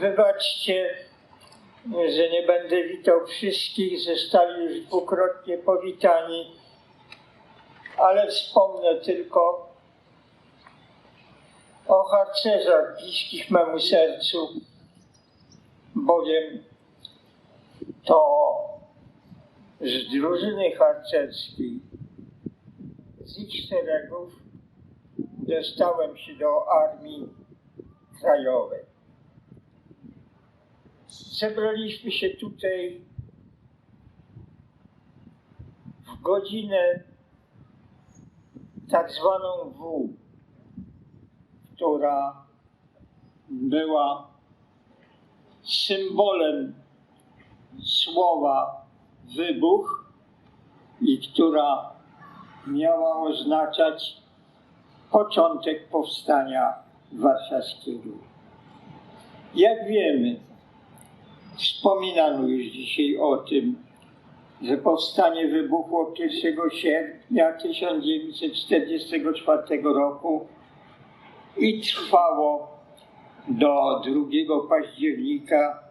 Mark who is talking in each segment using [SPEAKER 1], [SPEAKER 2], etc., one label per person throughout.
[SPEAKER 1] Wybaczcie, że nie będę witał wszystkich, zostali już dwukrotnie powitani, ale wspomnę tylko o harcerzach bliskich memu sercu, bowiem to z drużyny harcerskiej, z ich szeregów dostałem się do Armii Krajowej. Zebraliśmy się tutaj w godzinę tak zwaną W, która była symbolem słowa wybuch i która miała oznaczać początek powstania warszawskiego. Jak wiemy, wspominano już dzisiaj o tym, że powstanie wybuchło 1 sierpnia 1944 roku i trwało do 2 października,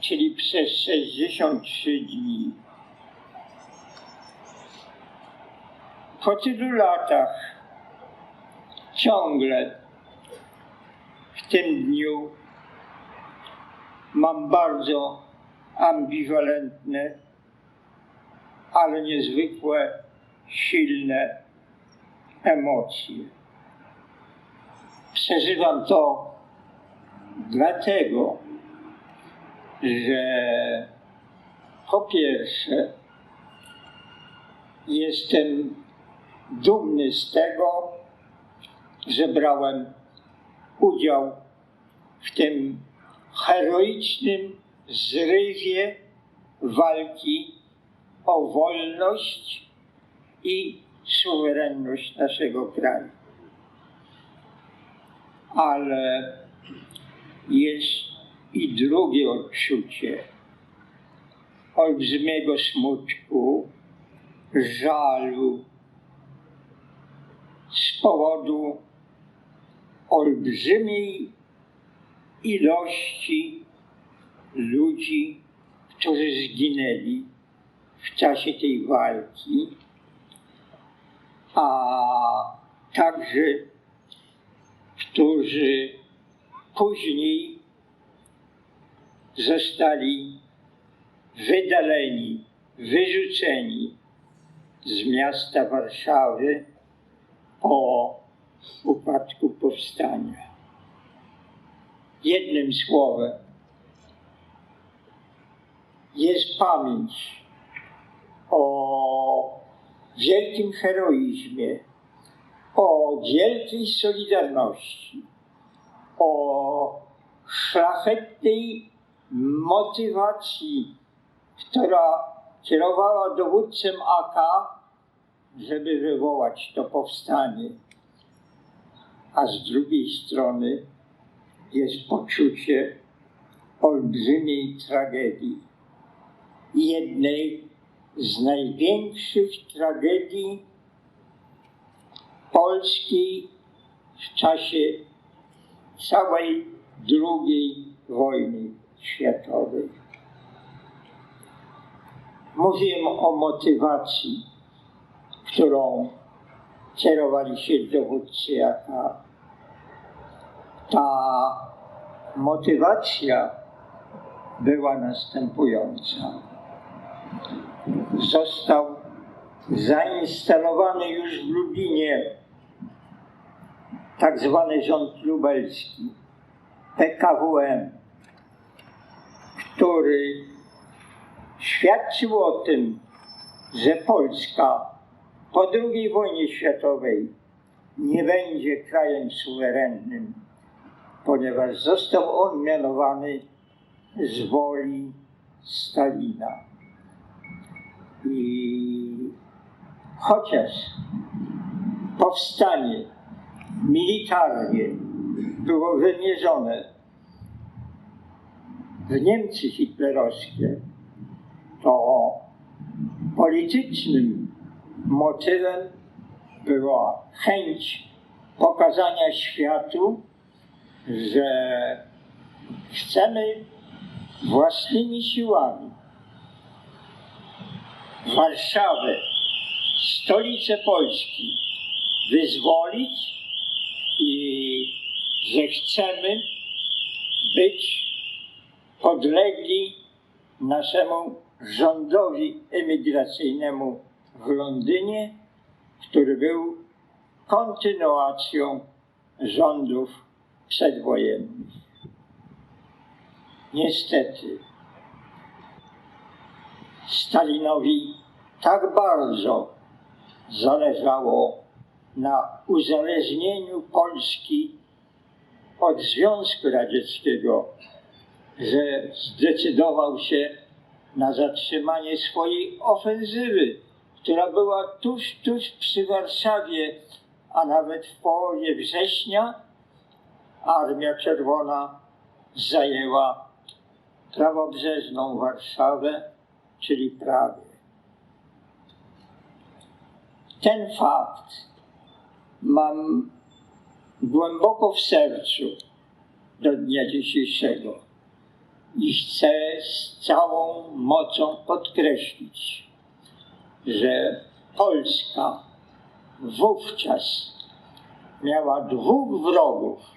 [SPEAKER 1] czyli przez 63 dni. Po tylu latach ciągle w tym dniu mam bardzo ambiwalentne, ale niezwykłe, silne emocje. Przeżywam to dlatego, że po pierwsze jestem dumny z tego, że brałem udział w tym heroicznym zrywie walki o wolność i suwerenność naszego kraju. Ale jest i drugie odczucie olbrzymiego smutku, żalu z powodu olbrzymiej ilości ludzi, którzy zginęli w czasie tej walki, a także którzy później zostali wydaleni, wyrzuceni z miasta Warszawy po upadku powstania. Jednym słowem, jest pamięć o wielkim heroizmie, o wielkiej solidarności, o szlachetnej motywacji, która kierowała dowódcem AK, żeby wywołać to powstanie. A z drugiej strony jest poczucie olbrzymiej tragedii. Jednej z największych tragedii polskiej w czasie całej II wojny światowej. Mówiłem o motywacji, którą kierowali się dowódcy jaka ta motywacja była następująca. Został zainstalowany już w Lublinie tak zwany rząd lubelski, PKWM, który świadczył o tym, że Polska po II wojnie światowej nie będzie krajem suwerennym, ponieważ został on mianowany z woli Stalina. I chociaż powstanie militarnie było wymierzone w Niemcy hitlerowskie, to politycznym motywem była chęć pokazania światu, że chcemy własnymi siłami. Warszawę, stolicę Polski, wyzwolić i że chcemy być podlegli naszemu rządowi emigracyjnemu w Londynie, który był kontynuacją rządów przedwojennych. Niestety, Stalinowi tak bardzo zależało na uzależnieniu Polski od Związku Radzieckiego, że zdecydował się na zatrzymanie swojej ofensywy, która była tuż, tuż przy Warszawie, a nawet w połowie września Armia Czerwona zajęła prawobrzeżną Warszawę, czyli Pragę. Ten fakt mam głęboko w sercu do dnia dzisiejszego i chcę z całą mocą podkreślić, że Polska wówczas miała dwóch wrogów,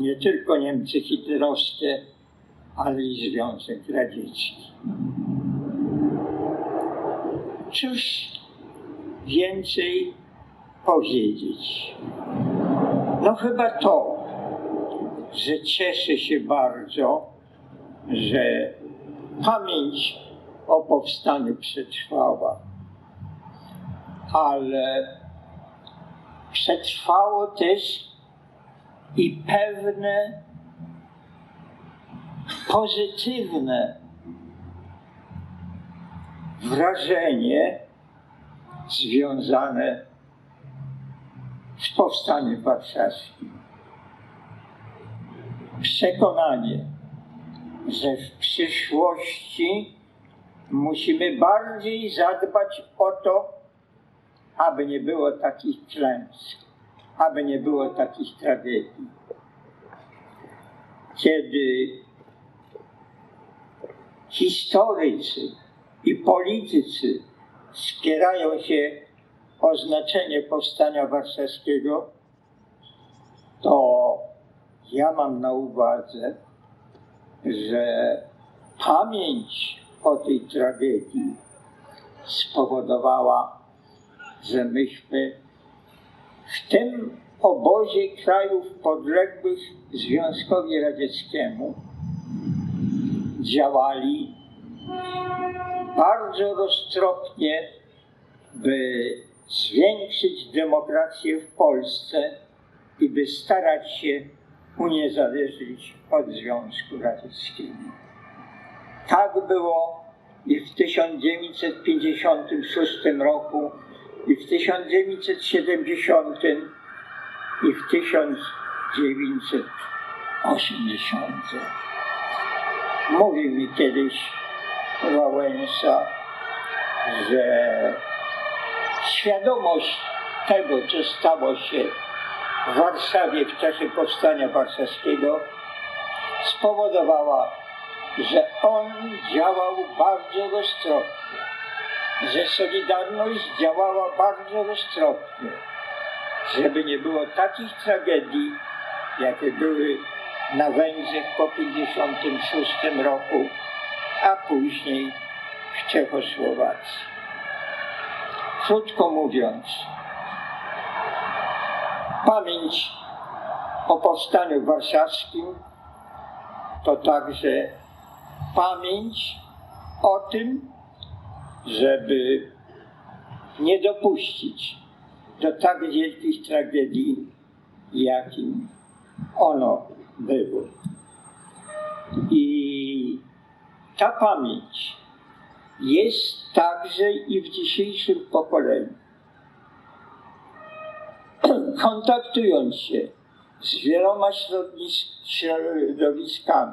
[SPEAKER 1] nie tylko Niemcy hitlerowskie, ale i Związek Radziecki. Cóż więcej powiedzieć? No chyba to, że cieszę się bardzo, że pamięć o powstaniu przetrwała, ale przetrwało też i pewne pozytywne wrażenie związane z powstaniem warszawskim. Przekonanie, że w przyszłości musimy bardziej zadbać o to, aby nie było takich klęsk, aby nie było takich tragedii. Kiedy historycy i politycy spierają się o znaczenie powstania warszawskiego, to ja mam na uwadze, że pamięć o tej tragedii spowodowała, że myśmy w tym obozie krajów podległych Związkowi Radzieckiemu działali bardzo roztropnie, by zwiększyć demokrację w Polsce i by starać się uniezależnić od Związku Radzieckiego. Tak było i w 1956 roku, i w 1970, i w 1980. Mówił mi kiedyś Wałęsa, że świadomość tego, co stało się w Warszawie w czasie powstania warszawskiego, spowodowała, że on działał bardzo roztropnie, że Solidarność działała bardzo roztropnie, żeby nie było takich tragedii, jakie były na Węgrzech po 1956 roku, a później w Czechosłowacji. Krótko mówiąc, pamięć o powstaniu warszawskim to także pamięć o tym, żeby nie dopuścić do tak wielkich tragedii, jakim ono było. I ta pamięć jest także i w dzisiejszym pokoleniu. Kontaktując się z wieloma środowiskami,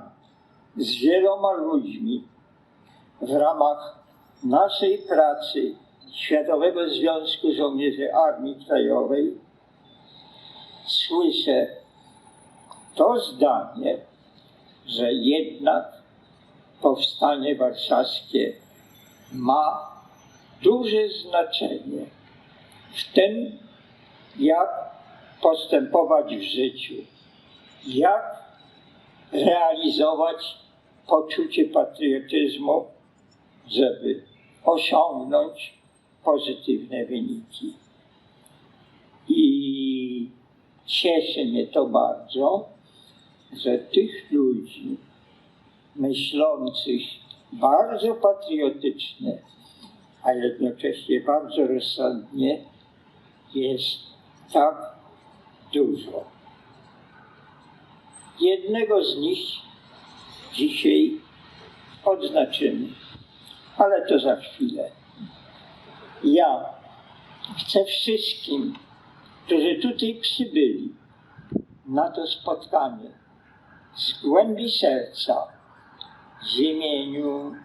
[SPEAKER 1] z wieloma ludźmi w ramach naszej pracy Światowego Związku Żołnierzy Armii Krajowej, słyszę to zdanie, że jednak powstanie warszawskie ma duże znaczenie w tym, jak postępować w życiu, jak realizować poczucie patriotyzmu, żeby osiągnąć pozytywne wyniki. I cieszy mnie to bardzo, że tych ludzi myślących bardzo patriotycznie, a jednocześnie bardzo rozsądnie jest tak dużo. Jednego z nich dzisiaj odznaczymy, ale to za chwilę. Ja chcę wszystkim, którzy tutaj przybyli na to spotkanie, z głębi serca, w imieniu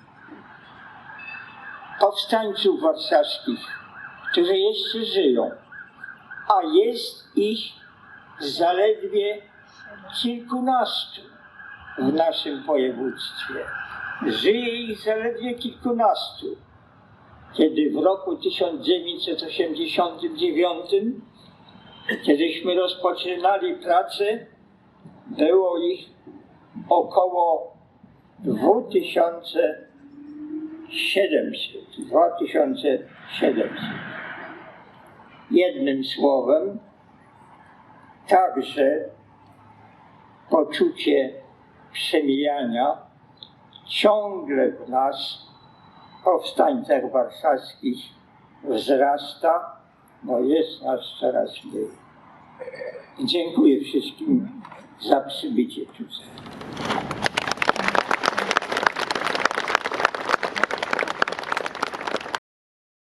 [SPEAKER 1] powstańców warszawskich, którzy jeszcze żyją, a jest ich zaledwie kilkunastu w naszym województwie. Żyje ich zaledwie kilkunastu. Kiedy w roku 1989, kiedyśmy rozpoczynali pracę, było ich około 2700. 2700. Jednym słowem, także poczucie przemijania ciągle w nas, powstańcach warszawskich, wzrasta, bo jest nas coraz mniej. Dziękuję wszystkim za przybycie tutaj.